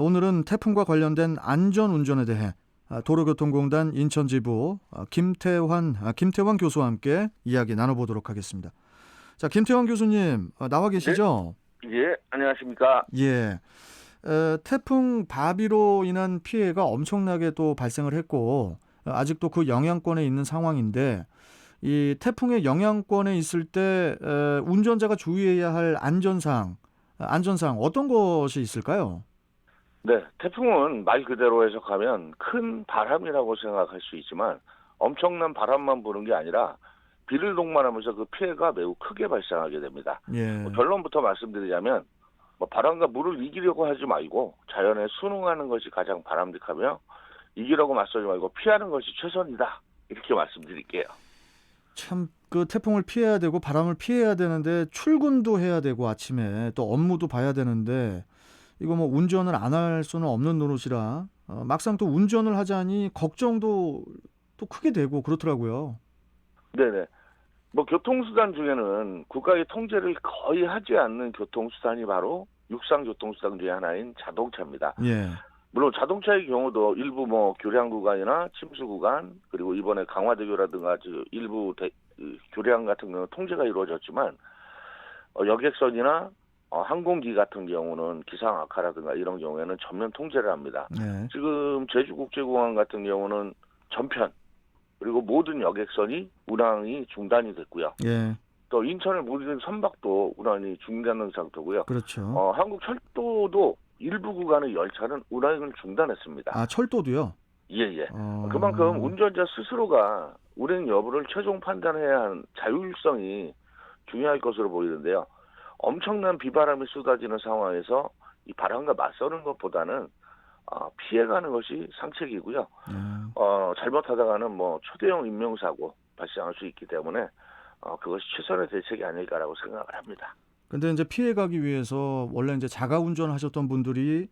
오늘은 태풍과 관련된 안전 운전에 대해 아, 도로교통공단 인천지부 아, 김태환 아, 김태환 교수와 함께 이야기 나눠보도록 하겠습니다. 자, 김태환 교수님 아, 나와 계시죠? 예, 안녕하십니까. 예. 에, 태풍 바비로 인한 피해가 엄청나게 또 발생을 했고 어, 아직도 그 영향권에 있는 상황인데 이 태풍의 영향권에 있을 때 에, 운전자가 주의해야 할 아, 안전사항 어떤 것이 있을까요? 네, 태풍은 말 그대로 해석하면 큰 바람이라고 생각할 수 있지만 엄청난 바람만 부는 게 아니라 비를 동반하면서 그 피해가 매우 크게 발생하게 됩니다. 예. 뭐 결론부터 말씀드리자면 뭐 바람과 물을 이기려고 하지 말고 자연에 순응하는 것이 가장 바람직하며 이기려고 맞서지 말고 피하는 것이 최선이다. 이렇게 말씀드릴게요. 참 그 태풍을 피해야 되고 바람을 피해야 되는데 출근도 해야 되고 아침에 또 업무도 봐야 되는데 이거 뭐 운전을 안 할 수는 없는 노릇이라 어, 막상 또 운전을 하자니 걱정도 또 크게 되고 그렇더라고요. 네네. 뭐 교통수단 중에는 국가의 통제를 거의 하지 않는 교통수단이 바로 육상 교통수단 중에 하나인 자동차입니다. 예. 물론 자동차의 경우도 일부 뭐 교량 구간이나 침수 구간 그리고 이번에 강화대교라든가 저 일부 대- 그 교량 같은 경우 는 통제가 이루어졌지만 어, 여객선이나 어, 항공기 같은 경우는 기상 악화라든가 이런 경우에는 전면 통제를 합니다. 예. 지금 제주국제공항 같은 경우는 전편 그리고 모든 여객선이 운항이 중단이 됐고요. 예. 또 인천의 모든 선박도 운항이 중단된 상태고요. 그렇죠. 어, 한국 철도도 일부 구간의 열차는 운항을 중단했습니다. 아, 철도도요. 예, 예. 어... 그만큼 운전자 스스로가 운행 여부를 최종 판단해야 하는 자율성이 중요할 것으로 보이는데요. 엄청난 비바람이 쏟아지는 상황에서 이 바람과 맞서는 것보다는 어, 피해가는 것이 상책이고요. 예. 어, 잘못하다가는 뭐 초대형 인명사고 발생할 수 있기 때문에 어, 그것이 최선의 대책이 아닐까라고 생각을 합니다. 근데 이제 피해 가기 위해서 원래 이제 자가 운전하셨던 분들이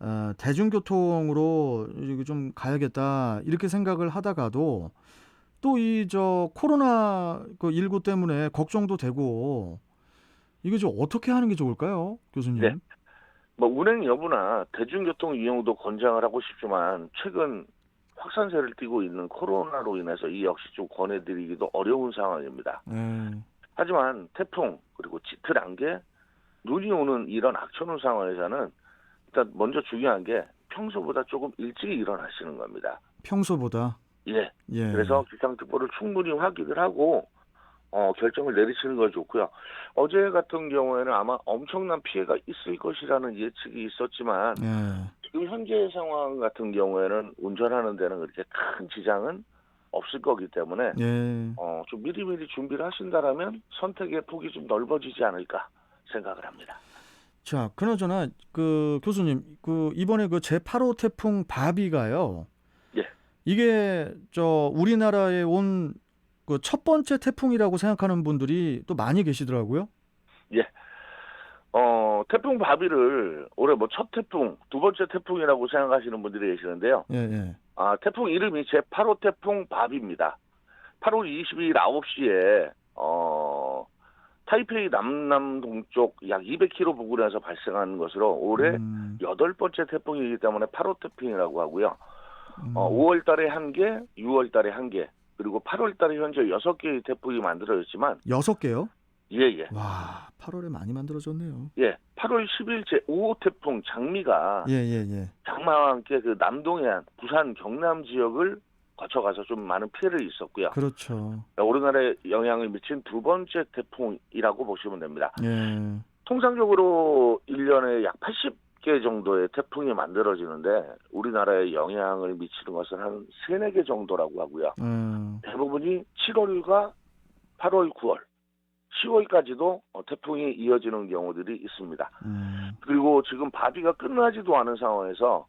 어, 대중교통으로 좀 가야겠다 이렇게 생각을 하다가도 또 이 저 코로나 그 19 때문에 걱정도 되고 이거 좀 어떻게 하는 게 좋을까요, 교수님? 네. 뭐 운행 여부나 대중교통 이용도 권장을 하고 싶지만 최근 확산세를 띠고 있는 코로나로 인해서 이 역시 좀 권해드리기도 어려운 상황입니다. 네. 하지만 태풍 그리고 짙은 안개, 눈이 오는 이런 악천후 상황에서는 일단 먼저 중요한 게 평소보다 조금 일찍 일어나시는 겁니다. 평소보다 예. 예. 그래서 기상특보를 충분히 확인을 하고 어, 결정을 내리시는 걸 좋고요. 어제 같은 경우에는 아마 엄청난 피해가 있을 것이라는 예측이 있었지만 예. 지금 현재 상황 같은 경우에는 운전하는 데는 그렇게 큰 지장은 없을 거기 때문에 예. 어, 좀 미리미리 준비를 하신다라면 선택의 폭이 좀 넓어지지 않을까 생각을 합니다. 자, 그나저나 그 교수님 그 이번에 그 제8호 태풍 바비가요. 예. 이게 저 우리나라에 온 그 첫 번째 태풍이라고 생각하는 분들이 또 많이 계시더라고요. 어, 태풍 바비를 올해 뭐 첫 태풍, 두 번째 태풍이라고 생각하시는 분들이 계시는데요. 예, 예. 아, 태풍 이름이 제8호 태풍 바비입니다. 8월 22일 9시에 어, 타이페이 남남 동쪽 약 200km 부근에서 발생한 것으로 올해 음, 여덟 번째 태풍이기 때문에 8호 태풍이라고 하고요. 음, 어, 5월 달에 한 개, 6월 달에 한 개, 그리고 8월 달에 현재 여섯 개의 태풍이 만들어졌지만 여섯 개요? 예, 예. 와, 8월에 많이 만들어졌네요. 예. 8월 10일 제 5호 태풍 장미가 예, 예, 예. 장마와 함께 그 남동해안, 부산, 경남 지역을 거쳐가서 좀 많은 피해를 있었고요. 그렇죠. 우리나라에 영향을 미친 두 번째 태풍이라고 보시면 됩니다. 예. 통상적으로 1년에 약 80 개 정도의 태풍이 만들어지는데 우리나라에 영향을 미치는 것은 한 3, 4개 정도라고 하고요. 음, 대부분이 7월과 8월, 9월, 10월까지도 어, 태풍이 이어지는 경우들이 있습니다. 음, 그리고 지금 바비가 끝나지도 않은 상황에서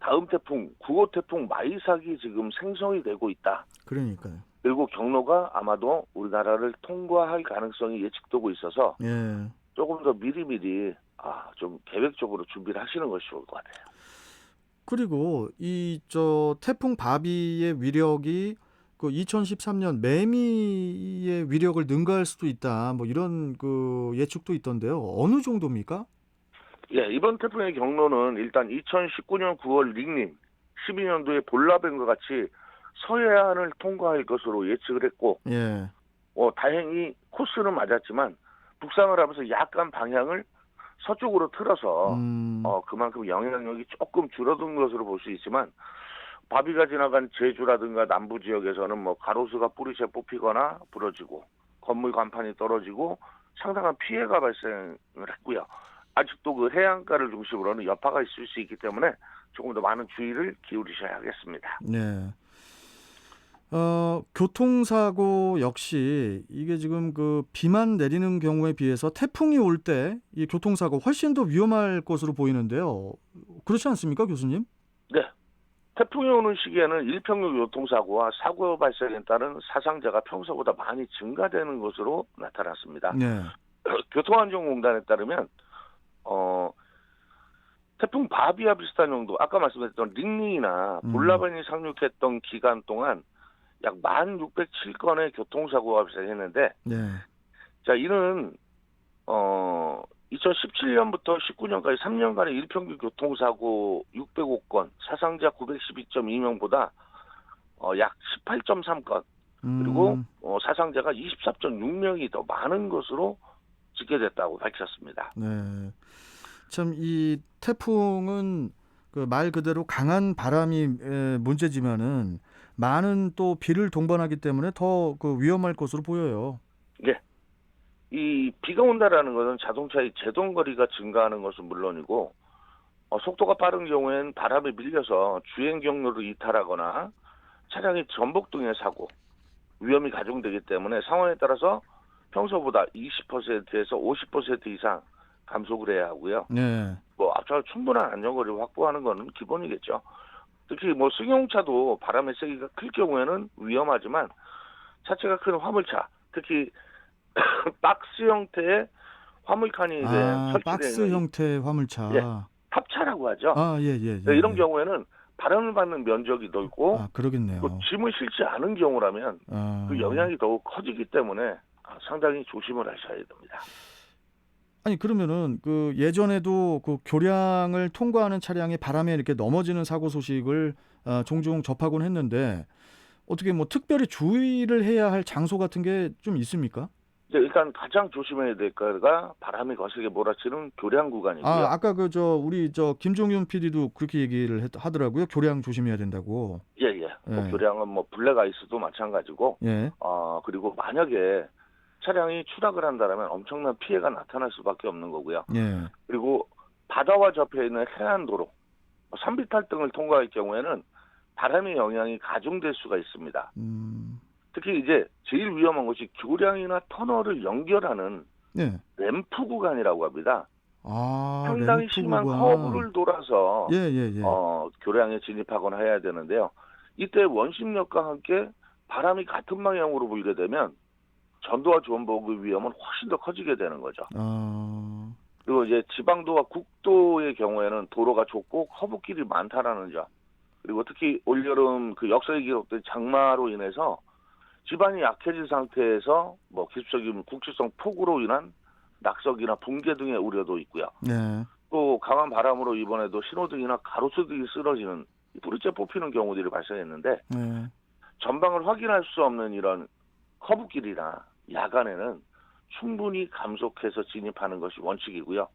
다음 태풍, 9호 태풍 마이삭이 지금 생성이 되고 있다. 그러니까요. 그리고 경로가 아마도 우리나라를 통과할 가능성이 예측되고 있어서 예. 조금 더 미리미리 아, 좀 계획적으로 준비를 하시는 것이 좋을 것 같아요. 그리고 이 저 태풍 바비의 위력이 그 2013년 매미의 위력을 능가할 수도 있다. 뭐 이런 그 예측도 있던데요. 어느 정도입니까? 예, 이번 태풍의 경로는 일단 2019년 9월 링링, 12년도에 볼라벤과 같이 서해안을 통과할 것으로 예측을 했고, 예. 어, 다행히 코스는 맞았지만 북상을 하면서 약간 방향을 서쪽으로 틀어서 음. 어, 그만큼 영향력이 조금 줄어든 것으로 볼 수 있지만 바비가 지나간 제주라든가 남부 지역에서는 뭐 가로수가 뿌리채 뽑히거나 부러지고 건물 간판이 떨어지고 상당한 피해가 발생을 했고요. 아직도 그 해안가를 중심으로는 여파가 있을 수 있기 때문에 조금 더 많은 주의를 기울이셔야 하겠습니다. 네. 어, 교통사고 역시 이게 지금 그 비만 내리는 경우에 비해서 태풍이 올 때 이 교통사고 훨씬 더 위험할 것으로 보이는데요. 그렇지 않습니까, 교수님? 네. 태풍이 오는 시기에는 일평균 교통사고와 사고 발생에 따른 사상자가 평소보다 많이 증가되는 것으로 나타났습니다. 네. 교통안전공단에 따르면 어 태풍 바비와 비슷한 정도 아까 말씀드렸던 링링이나 음. 볼라벤이 상륙했던 기간 동안 약 1,607건의 교통사고가 발생했는데 네. 자 이는 어 2017년부터 19년까지 3년간의 일평균 교통사고 605건, 사상자 912.2명보다 어, 약 18.3건, 그리고 음, 어, 사상자가 24.6명이 더 많은 것으로 집계됐다고 밝혔습니다. 네. 참 이 태풍은 그 말 그대로 강한 바람이 에, 문제지만은 많은 또 비를 동반하기 때문에 더 그 위험할 것으로 보여요. 이 비가 온다라는 것은 자동차의 제동 거리가 증가하는 것은 물론이고 어, 속도가 빠른 경우엔 바람에 밀려서 주행 경로를 이탈하거나 차량이 전복 등의 사고 위험이 가중되기 때문에 상황에 따라서 평소보다 20%에서 50% 이상 감속을 해야 하고요. 네. 뭐 앞차로 충분한 안전거리를 확보하는 것은 기본이겠죠. 특히 뭐 승용차도 바람의 세기가 클 경우에는 위험하지만 차체가 큰 화물차, 특히 박스 형태의 화물칸이 이제 아, 박스 형태의 화물차. 예. 탑차라고 하죠. 아, 예, 예, 예. 네, 이런 예. 경우에는 바람을 받는 면적이 넓고 아, 그러겠네요. 또 짐을 실지 않은 경우라면 아. 그 영향이 더욱 커지기 때문에 아, 상당히 조심을 하셔야 됩니다. 아니 그러면은 그 예전에도 그 교량을 통과하는 차량이 바람에 이렇게 넘어지는 사고 소식을 아, 종종 접하곤 했는데 어떻게 뭐 특별히 주의를 해야 할 장소 같은 게 좀 있습니까? 이제 일단 가장 조심해야 될 거가 바람이 거세게 몰아치는 교량 구간이고요. 아 아까 그 저 우리 저 김종윤 PD도 그렇게 얘기를 했- 하더라고요. 교량 조심해야 된다고. 예, 예. 뭐 예. 교량은 뭐 블랙 아이스도 마찬가지고, 예. 어, 그리고 만약에 차량이 추락을 한다면 엄청난 피해가 나타날 수밖에 없는 거고요. 예. 그리고 바다와 접해 있는 해안 도로, 산비탈 등을 통과할 경우에는 바람의 영향이 가중될 수가 있습니다. 음. 특히 이제 제일 위험한 것이 교량이나 터널을 연결하는 네. 램프 구간이라고 합니다. 아, 상당히 심한. 커브를 돌아서 예, 예, 예. 어, 교량에 진입하거나 해야 되는데요. 이때 원심력과 함께 바람이 같은 방향으로 불게 되면 전도와 전복의 위험은 훨씬 더 커지게 되는 거죠. 아. 그리고 이제 지방도와 국도의 경우에는 도로가 좁고 커브길이 많다라는 점. 그리고 특히 올여름 그 역사에 기록된 장마로 인해서 지반이 약해진 상태에서 뭐 기습적인 국지성 폭우로 인한 낙석이나 붕괴 등의 우려도 있고요. 네. 또 강한 바람으로 이번에도 신호등이나 가로수 등이 쓰러지는 뿌리째 뽑히는 경우들이 발생했는데 네. 전방을 확인할 수 없는 이런 커브길이나 야간에는 충분히 감속해서 진입하는 것이 원칙이고요.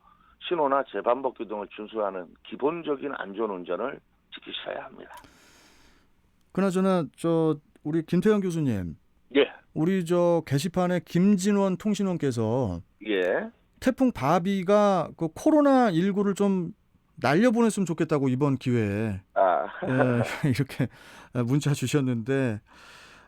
신호나 재반복기 등을 준수하는 기본적인 안전운전을 지키셔야 합니다. 그나저나 저 우리 김태형 교수님, 예, 우리 저 게시판에 김진원 통신원께서 예, 태풍 바비가 그 코로나 19를 좀 날려보냈으면 좋겠다고 이번 기회에 아, 예, 이렇게 문자 주셨는데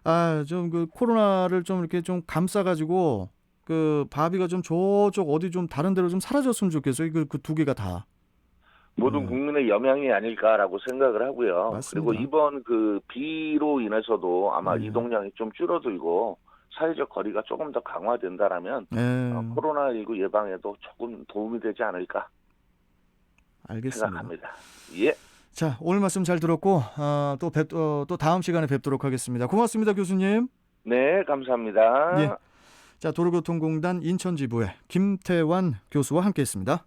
아 좀 그 코로나를 좀 이렇게 좀 감싸가지고 그 바비가 좀 저쪽 어디 좀 다른 데로 좀 사라졌으면 좋겠어요. 그 그 두 개가 다. 모든 음. 국민의 영향이 아닐까라고 생각을 하고요. 맞습니다. 그리고 이번 그 비로 인해서도 아마 네. 이동량이 좀 줄어들고 사회적 거리가 조금 더 강화된다라면 예, 어, 코로나19 예방에도 조금 도움이 되지 않을까 알겠습니다. 생각합니다. 예, 자 오늘 말씀 잘 들었고 아, 또 뵙, 어, 또 다음 시간에 뵙도록 하겠습니다. 고맙습니다, 교수님. 네, 감사합니다. 예. 자 도로교통공단 인천지부의 김태환 교수와 함께했습니다.